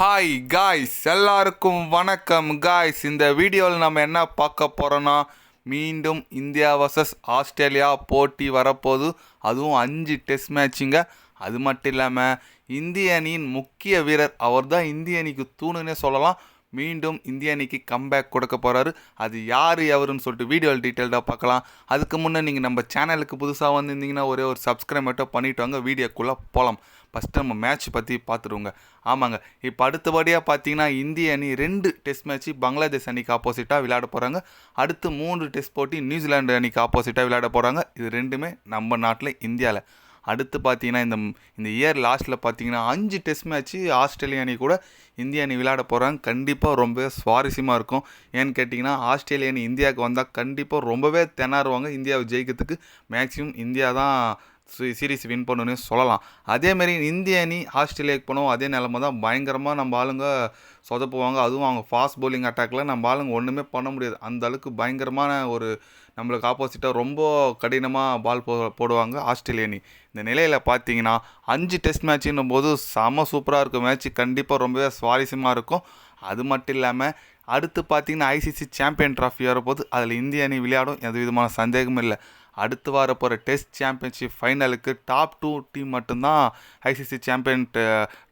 Hi guys எல்லாருக்கும் வணக்கம் guys இந்த வீடியோவில் நம்ம என்ன பார்க்க போகிறோன்னா மீண்டும் இந்தியா வர்சஸ் ஆஸ்திரேலியா போட்டி வரப்போகுது. அதுவும் அஞ்சு டெஸ்ட் மேட்சுங்க அது மட்டும் இல்லாமல் இந்திய அணியின் முக்கிய வீரர் அவர் தான் இந்திய அணிக்கு தூணுன்னே சொல்லலாம். மீண்டும் இந்திய அணிக்கு கம்பேக் கொடுக்க போகிறாரு அது யார் எவருன்னு சொல்லிட்டு வீடியோவில் டீட்டெயில்டாக பார்க்கலாம். அதுக்கு முன்னே நீங்கள் நம்ம சேனலுக்கு புதுசாக வந்திருந்தீங்கன்னா ஒரே ஒரு சப்ஸ்கிரைப் மட்டும் பண்ணிட்டு வாங்க. வீடியோக்குள்ளே போகலாம் ஃபஸ்ட்டு நம்ம மேட்ச் பற்றி பார்த்துருவோங்க ஆமாங்க. இப்போ அடுத்தபடியாக பார்த்தீங்கன்னா இந்திய அணி ரெண்டு டெஸ்ட் மேட்ச்சு பங்களாதேஷ் அணிக்கு ஆப்போசிட்டாக விளையாட போகிறாங்க அடுத்து மூன்று டெஸ்ட் போட்டி நியூசிலாந்து அணிக்கு ஆப்போசிட்டாக விளையாட போகிறாங்க இது ரெண்டுமே நம்ம நாட்டில் இந்தியாவில் அடுத்து பார்த்தீங்கன்னா இந்த இந்த இயர் லாஸ்ட்டில் பார்த்தீங்கன்னா அஞ்சு டெஸ்ட் மேட்ச்சு ஆஸ்திரேலியா அணி கூட இந்திய அணி விளையாட போகிறாங்க கண்டிப்பாக ரொம்பவே சுவாரஸ்யமாக இருக்கும். ஏன்னு கேட்டிங்கன்னா ஆஸ்திரேலிய அணி இந்தியாவுக்கு வந்தால் கண்டிப்பாக ரொம்பவே திணறுவாங்க. இந்தியாவை ஜெயிக்கிறதுக்கு மேக்ஸிமம் இந்தியா தான் சீரீஸ் வின் பண்ணுன்னு சொல்லலாம். அதேமாரி இந்திய அணி ஆஸ்திரேலியாவுக்கு போனோம். அதே நிலமை தான் பயங்கரமாக நம்ம ஆளுங்க சொதப்புவாங்க. அதுவும் அவங்க ஃபாஸ்ட் பவுலிங் அட்டாக்ல நம்ம ஆளுங்க ஒன்றுமே பண்ண முடியாது. அந்த அளவுக்கு பயங்கரமான ஒரு நம்மளுக்கு ஆப்போசிட்டாக ரொம்ப கடினமாக பால் போ போடுவாங்க ஆஸ்திரேலிய அணி. இந்த நிலையில் பார்த்தீங்கன்னா அஞ்சு டெஸ்ட் மேட்சுன்னும் போது செம சூப்பராக இருக்கும். மேட்ச் கண்டிப்பாக ரொம்பவே சுவாரஸ்யமாக இருக்கும். அது மட்டும் இல்லாமல் அடுத்து பார்த்தீங்கன்னா ஐசிசி சாம்பியன் ட்ராஃபி வரப்போது அதில் இந்திய அணி விளையாடும். எந்த விதமான சந்தேகமும் இல்லை. அடுத்து வர போகிற டெஸ்ட் சாம்பியன்ஷிப் ஃபைனலுக்கு டாப் டூ டீம் மட்டும்தான் ஐசிசி சாம்பியன்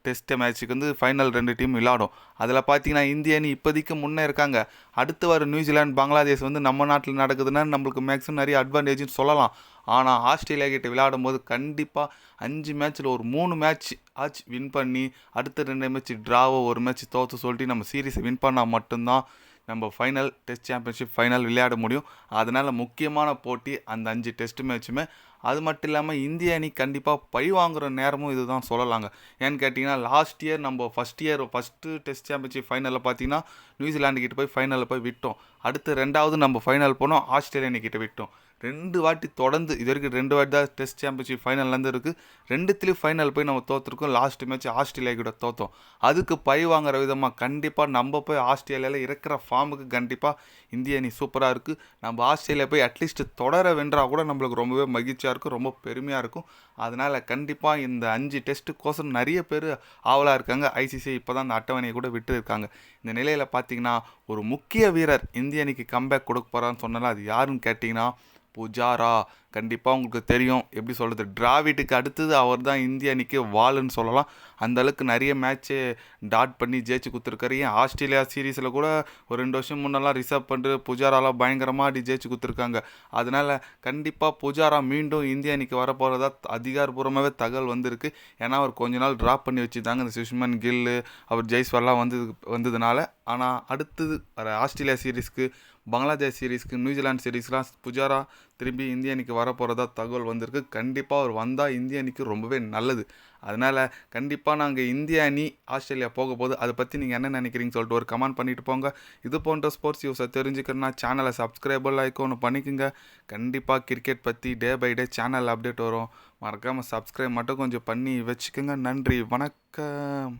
டெஸ்ட் மேட்ச்சுக்கு வந்து ஃபைனல் ரெண்டு டீம் விளாடும். அதில் பார்த்தீங்கன்னா இந்திய அணி இப்போதைக்கு முன்னே இருக்காங்க. அடுத்து வர நியூசிலாந்து பங்களாதேஷ் வந்து நம்ம நாட்டில் நடக்குதுன்னா நம்மளுக்கு மேக்ஸிமம் நிறைய அட்வான்டேஜ்னு சொல்லலாம். ஆனால் ஆஸ்திரேலியா கிட்ட விளையாடும் போது கண்டிப்பாக அஞ்சு மேட்ச்சில் ஒரு மூணு மேட்ச் ஆச்சு வின் பண்ணி அடுத்த ரெண்டு மேட்ச் ட்ராவோ ஒரு மேட்ச் தோற்று சொல்லிட்டு நம்ம சீரீஸை வின் பண்ணால் மட்டும்தான் நம்ம ஃபைனல் டெஸ்ட் சாம்பியன்ஷிப் ஃபைனல் விளையாட முடியும். அதனால் முக்கியமான போட்டி அந்த அஞ்சு டெஸ்ட் மேட்ச்சுமே அது மட்டும் இல்லாமல் இந்திய அணி கண்டிப்பாக பழி வாங்குகிற நேரமும் இதுதான் சொல்லலாங்க. ஏன்னு கேட்டிங்கன்னா லாஸ்ட் இயர் நம்ம first year first test championship ஃபைனலில் பார்த்தீங்கன்னா நியூசிலாந்து கிட்டே போய் ஃபைனலில் போய் விட்டோம். அடுத்து ரெண்டாவது நம்ம ஃபைனல் போனோம் ஆஸ்திரேலியா கிட்ட விட்டோம். ரெண்டு வாட்டி தொடர்ந்து இது வரைக்கும் ரெண்டு வாட்டி தான் டெஸ்ட் சாம்பியன்ஷிப் ஃபைனல்லேருந்து இருக்குது ரெண்டுத்துலேயும் ஃபைனல் போய் நம்ம தோற்றுருக்கோம் லாஸ்ட் மேட்ச் ஆஸ்திரேலியா கூட தோற்றோம் அதுக்கு பை வாங்குற விதமாக கண்டிப்பாக நம்ம போய் ஆஸ்திரேலியாவில் இருக்கிற ஃபார்முக்கு கண்டிப்பாக இந்திய அணி சூப்பராக இருக்குது நம்ம ஆஸ்திரேலியா போய் அட்லீஸ்ட் தொடர வென்றால் கூட நம்மளுக்கு ரொம்பவே மகிழ்ச்சியாக இருக்கும். ரொம்ப பெருமையாக இருக்கும். அதனால் கண்டிப்பாக இந்த அஞ்சு டெஸ்ட்டுக்கோசம் நிறைய பேர் ஆவலாக இருக்காங்க. ஐசிசி இப்போ தான் அந்த அட்டவணையை கூட விட்டுருக்காங்க. இந்த நிலையில் பார்த்தீங்கன்னா ஒரு முக்கிய வீரர் இந்திய அணிக்கு கம்பேக் கொடுக்க போகிறான்னு சொன்னாலும் அது யாருன்னு கேட்டிங்கன்னா புஜாரா கண்டிப்பாக உங்களுக்கு தெரியும். எப்படி சொல்கிறது டிராவிட்டுக்கு அடுத்தது அவர் தான் இந்திய அணிக்கு வாளுன்னு சொல்லலாம். அந்த அளவுக்கு நிறைய மேட்ச்சு டாட் பண்ணி ஜெயிச்சு கொடுத்துருக்காரு. ஏன்? ஆஸ்திரேலியா சீரீஸில் கூட ஒரு ரெண்டு வருஷம் முன்னெல்லாம் ரிசர்வ் பண்ணிட்டு புஜாராலாம் பயங்கரமாக அடி ஜெயிச்சு கொடுத்துருக்காங்க. அதனால் கண்டிப்பாக புஜாரா மீண்டும் இந்திய அணிக்கு வரப்போகிறதா அதிகாரப்பூர்வமாகவே தகவல் வந்திருக்கு. ஏன்னா அவர் கொஞ்ச நாள் ட்ராப் பண்ணி வச்சுருந்தாங்க இந்த சுஷ்மன் கில்லு அவர் ஜெய்ஸ்வர்லாம் வந்தது வந்ததுனால. ஆனால் அடுத்தது வர ஆஸ்திரேலியா சீரீஸ்க்கு பங்களாதேஷ் சீரீஸ்க்கு நியூசிலாந்து சீரீஸ்லாம் புஜாரா திரும்பி இந்திய அணிக்கு வரப்போகிறதா தகவல் வந்திருக்கு. கண்டிப்பாக அவர் வந்தால் இந்திய அணிக்கு ரொம்பவே நல்லது. அதனால் கண்டிப்பாக நாங்கள் இந்திய அணி ஆஸ்திரேலியா போக போது அதை பற்றி நீங்கள் என்ன நினைக்கிறீங்கன்னு சொல்லிட்டு ஒரு கமெண்ட் பண்ணிட்டு போங்க. இது போன்ற ஸ்போர்ட்ஸ் நியூஸை தெரிஞ்சுக்கணும்னா சேனலை சப்ஸ்கிரைபர் ஒன்று பண்ணிக்கோங்க. கண்டிப்பாக கிரிக்கெட் பற்றி day by day channel update வரும். மறக்காமல் சப்ஸ்கிரைப் மட்டும் கொஞ்சம் பண்ணி வச்சுக்கோங்க. நன்றி வணக்கம்.